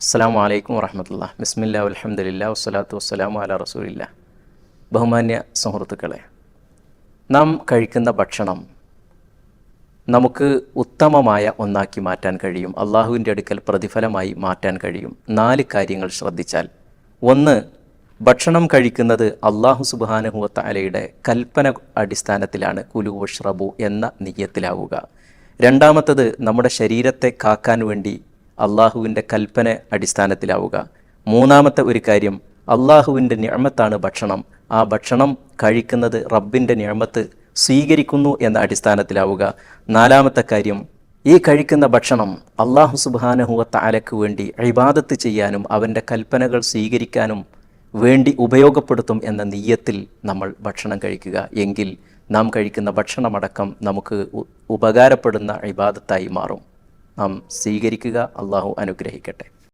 അസ്സാം വലൈക്കും വറഹമത്തുള്ള ബിസ്മില്ല അലഹമുല്ല വസ്സലാത്തു വസ്സലാമു അല റസൂലില്ല ബഹുമാന്യ സുഹൃത്തുക്കളെ നാം കഴിക്കുന്ന ഭക്ഷണം നമുക്ക് ഉത്തമമായ ഒന്നാക്കി മാറ്റാൻ കഴിയും. അള്ളാഹുവിന്റെ അടുക്കൽ പ്രതിഫലമായി മാറ്റാൻ കഴിയും. നാല് കാര്യങ്ങൾ ശ്രദ്ധിച്ചാൽ. ഒന്ന് ഭക്ഷണം കഴിക്കുന്നത് അള്ളാഹു സുബാനുഹുവത്ത അലയുടെ കൽപ്പന അടിസ്ഥാനത്തിലാണ്. കുലു ഷ്രബു എന്ന നിയ്യത്തിലാവുക രണ്ടാമത്തത് നമ്മുടെ ശരീരത്തെ കാക്കാൻ വേണ്ടി അള്ളാഹുവിന്റെ കൽപ്പന അടിസ്ഥാനത്തിലാവുക. മൂന്നാമത്തെ ഒരു കാര്യം അള്ളാഹുവിന്റെ ഞമത്താണ് ഭക്ഷണം. ആ ഭക്ഷണം കഴിക്കുന്നത് റബ്ബിന്റെ ഞമത്ത് സ്വീകരിക്കുന്നു എന്ന അടിസ്ഥാനത്തിലാവുക. നാലാമത്തെ കാര്യം ഈ കഴിക്കുന്ന ഭക്ഷണം അള്ളാഹു സുബാനഹുവത്ത അലക്ക് വേണ്ടി അഴിബാദത്ത് ചെയ്യാനും അവന്റെ കൽപ്പനകൾ സ്വീകരിക്കാനും വേണ്ടി ഉപയോഗപ്പെടുത്തും എന്ന നീയത്തിൽ നമ്മൾ ഭക്ഷണം കഴിക്കുക. എങ്കിൽ നാം കഴിക്കുന്ന ഭക്ഷണമടക്കം നമുക്ക് ഉപകാരപ്പെടുന്ന ഇബാദത്തായി മാറും. നാം സ്വീകരിക്കുക. അള്ളാഹു അനുഗ്രഹിക്കട്ടെ.